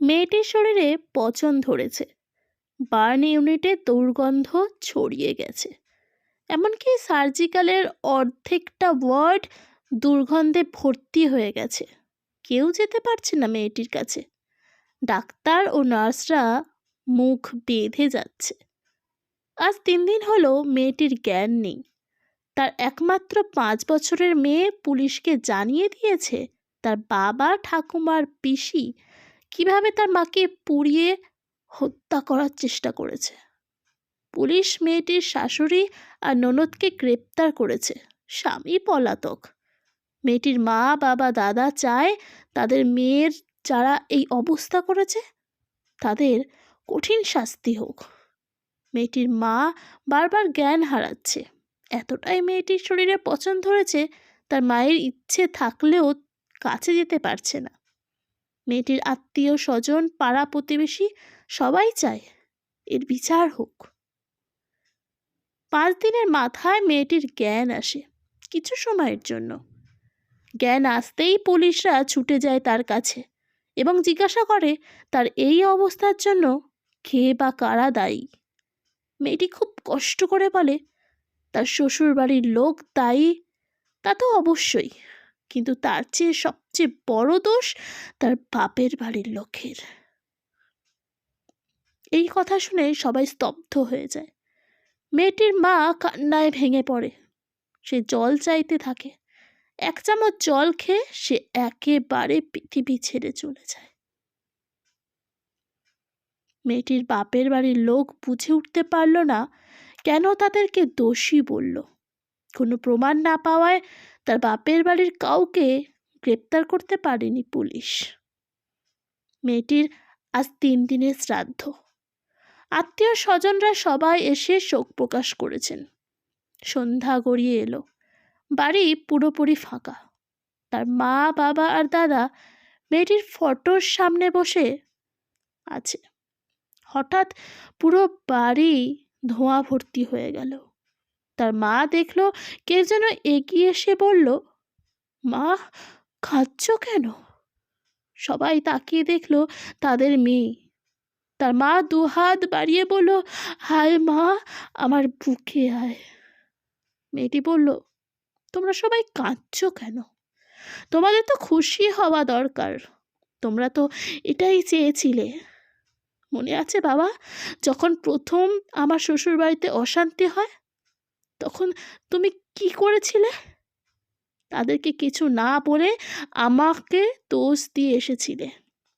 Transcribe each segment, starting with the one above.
মেয়েটির শরীরে পচন ধরেছে। বার্ন ইউনিটে দুর্গন্ধ ছড়িয়ে গেছে। এমনকি সার্জিক্যালের অর্ধেকটা ওয়ার্ড দুর্গন্ধে ভর্তি হয়ে গেছে। কেউ যেতে পারছে না মেয়েটির কাছে। ডাক্তার ও নার্সরা মুখ বেঁধে যাচ্ছে। আজ তিন দিন হলো মেয়েটির জ্ঞান নেই। তার একমাত্র পাঁচ বছরের মেয়ে পুলিশকে জানিয়ে দিয়েছে, তার বাবা ঠাকুমার পিসি কীভাবে তার মাকে পুড়িয়ে হত্যা করার চেষ্টা করেছে? পুলিশ মেয়েটির শাশুড়ি আর ননদকে গ্রেপ্তার করেছে। স্বামী পলাতক। মেয়েটির মা, বাবা, দাদা চায় তাদের মেয়ের যারা এই অবস্থা করেছে, তাদের কঠিন শাস্তি হোক। মেয়েটির মা বারবার জ্ঞান হারাচ্ছে। এতটাই মেয়েটির শরীরে পছন্দ ধরেছে, তার মায়ের ইচ্ছে থাকলেও কাছে যেতে পারছে না। মেয়েটির আত্মীয় স্বজন, পাড়া প্রতিবেশী সবাই চায় এর বিচার হোক। পাঁচ দিনের মাথায় মেয়েটির জ্ঞান আসে কিছু সময়ের জন্য। জ্ঞান আসতেই পুলিশরা ছুটে যায় তার কাছে এবং জিজ্ঞাসা করে, তার এই অবস্থার জন্য কে বা কারা দায়ী? মেয়েটি খুব কষ্ট করে বলে, তার শ্বশুর বাড়ির লোক দায়ী? তা তো অবশ্যই। কিন্তু তার চেয়ে সবচেয়ে বড় দোষ তার বাপের বাড়ির লোকের। এই কথা শুনে সবাই স্তব্ধ হয়ে যায়। মেয়েটির মা কান্নায় ভেঙে পড়ে। সে জল চাইতে থাকে। এক চামচ জল খেয়ে সে একেবারে পৃথিবী ছেড়ে চলে যায়। মেয়েটির বাপের বাড়ির লোক বুঝে উঠতে পারল না কেন তাদেরকে দোষী বলল। কোনো প্রমাণ না পাওয়ায় তার বাপের বাড়ির কাউকে গ্রেপ্তার করতে পারেনি পুলিশ। মেয়েটির আজ তিন দিনের শ্রাদ্ধ। আত্মীয় স্বজনরা সবাই এসে শোক প্রকাশ করেছেন। সন্ধ্যা গড়িয়ে এলো। বাড়ি পুরোপুরি ফাঁকা। তার মা, বাবা আর দাদা মেয়েটির ফটোর সামনে বসে আছে। হঠাৎ পুরো বাড়ি ধোঁয়া ভর্তি হয়ে গেল। তার মা দেখল, কে যেন এগিয়ে এসে বলল, মা খাচ্ছ কেন? সবাই তাকিয়ে দেখল তাদের মেয়ে। তার মা দুহাত বাড়িয়ে বলল, হায় মা, আমার বুকে আয়। মেয়েটি বলল, তোমরা সবাই কাঁদছ কেন? তোমাদের তো খুশি হওয়া দরকার। তোমরা তো এটাই চেয়েছিলে। মনে আছে বাবা, যখন প্রথম আমার শ্বশুর বাড়িতে অশান্তি হয় তখন তুমি কি করেছিলে? তাদেরকে কিছু না বলে আমাকে দোষ দিয়ে এসেছিলে।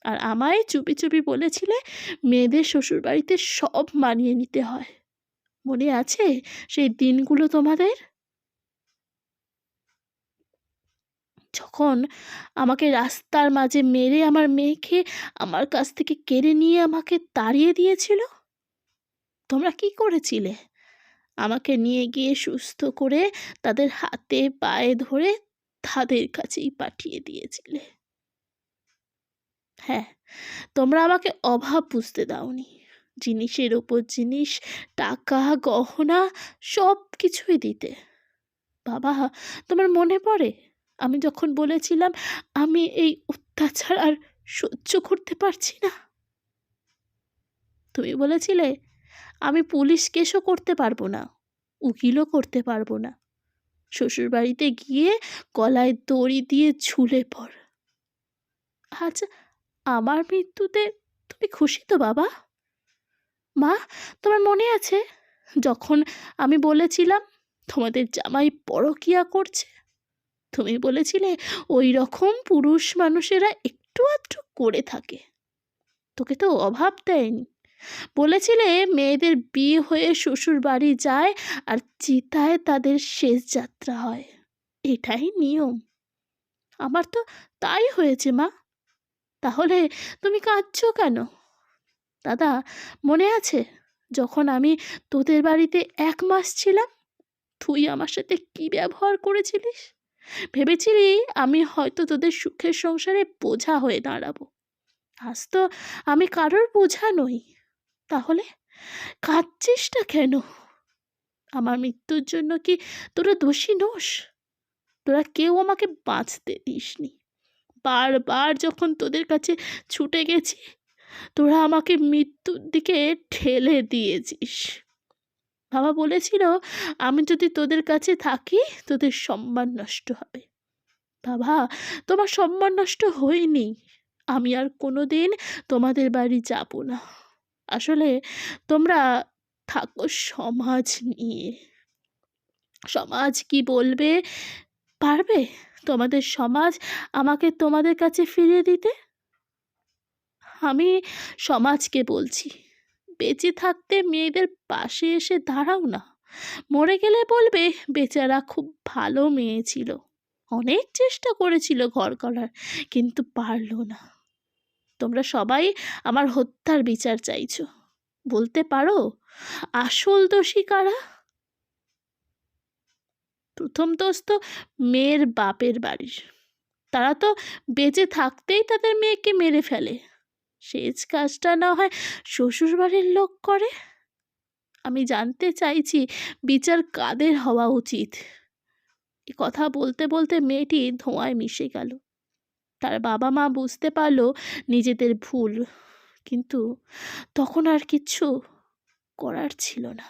আর আমায় চুপি চুপি বলেছিলে মেয়েদের শ্বশুর বাড়িতে সব মানিয়ে নিতে হয়। মনে আছে সেই দিনগুলো তোমাদের? যখন আমাকে রাস্তার মাঝে মেরে আমার মেয়েকে আমার কাছ থেকে কেড়ে নিয়ে আমাকে তাড়িয়ে দিয়েছিল, তোমরা কি করেছিলে? আমাকে নিয়ে গিয়ে সুস্থ করে তাদের হাতে পায়ে ধরে তাদের কাছেই পাঠিয়ে দিয়েছিলে। হ্যাঁ তোমরা আমাকে অভাব বুঝতে দাওনি। জিনিসের ওপর জিনিস, টাকা, গহনা সব কিছুই দিতে। বাবা, তোমার মনে পড়ে? আমি যখন বলেছিলাম, আমি এই অত্যাচার আর সহ্য করতে পারছি না। তুমি বলেছিলে আমি পুলিশ কেসও করতে পারব না, উকিলও করতে পারব না। শ্বশুরবাড়িতে গিয়ে গলায় দড়ি দিয়ে ঝুলে পড়। আচ্ছা আমার মৃত্যুতে তুমি খুশি তো বাবা? মা, তোমার মনে আছে যখন আমি বলেছিলাম তোমাদের জামাই পরকিয়া করছে? তুমি বলেছিলে ওই রকম পুরুষ মানুষেরা একটু আধটু করে থাকে। তোকে তো অভাব দেয়নি। বলেছিলে, মেয়েদের বিয়ে হয়ে শ্বশুর বাড়ি যায় আর চিতায় তাদের শেষ যাত্রা হয়। এটাই নিয়ম। আমার তো তাই হয়েছে, মা। তাহলে তুমি কাঁদছ কেন? দাদা, মনে আছে যখন আমি তোদের বাড়িতে এক মাস ছিলাম, তুই আমার সাথে কি ব্যবহার করেছিলিস? ভেবেছিলি আমি হয়তো তোদের সুখের সংসারে বোঝা হয়ে দাঁড়াবো। আজ তো আমি কারোর বোঝা নই। তাহলে কাঁদছিসটা কেন? আমার মৃত্যুর জন্য কি তোরা দোষী নোস? তোরা কেউ আমাকে বাঁচতে দিসনি। বারবার যখন তোদের কাছে ছুটে গেছি, তোরা আমাকে মৃত্যুর দিকে ঠেলে দিয়েছিস। বাবা বলেছিল, আমি যদি তোদের কাছে থাকি, তোদের সম্মান নষ্ট হবে। বাবা, তোমার সম্মান নষ্ট হয়নি। আমি আর কোনো দিন তোমাদের বাড়ি যাব না। আসলে তোমরা থাকো সমাজ নিয়ে। সমাজ কি বলবে? পারবে? তোমাদের সমাজ আমাকে তোমাদের কাছে ফিরিয়ে দিতে? আমি সমাজকে বলছি, বেঁচে থাকতে মেয়েদের পাশে এসে দাঁড়াও না। মরে গেলে বলবে, বেচারা খুব ভালো মেয়ে ছিল। অনেক চেষ্টা করেছিল ঘর করার, কিন্তু পারল না। তোমরা সবাই আমার হত্যার বিচার চাইছো। বলতে পারো? আসল দোষী কারা? প্রথম দোষ তো মেয়ের বাপের বাড়ির। তারা তো বেঁচে থাকতেই তাদের মেয়েকে মেরে ফেলে। সেচ কাজটা না হয় শ্বশুর বাড়ির লোক করে? আমি জানতে চাইছি বিচার কাদের হওয়া উচিত? কথা বলতে বলতে মেয়েটি ধোঁয়ায় মিশে গেল। তার বাবা মা বুঝতে পারল নিজেদের ভুল কিন্তু তখন আর কিচ্ছু করার ছিল না।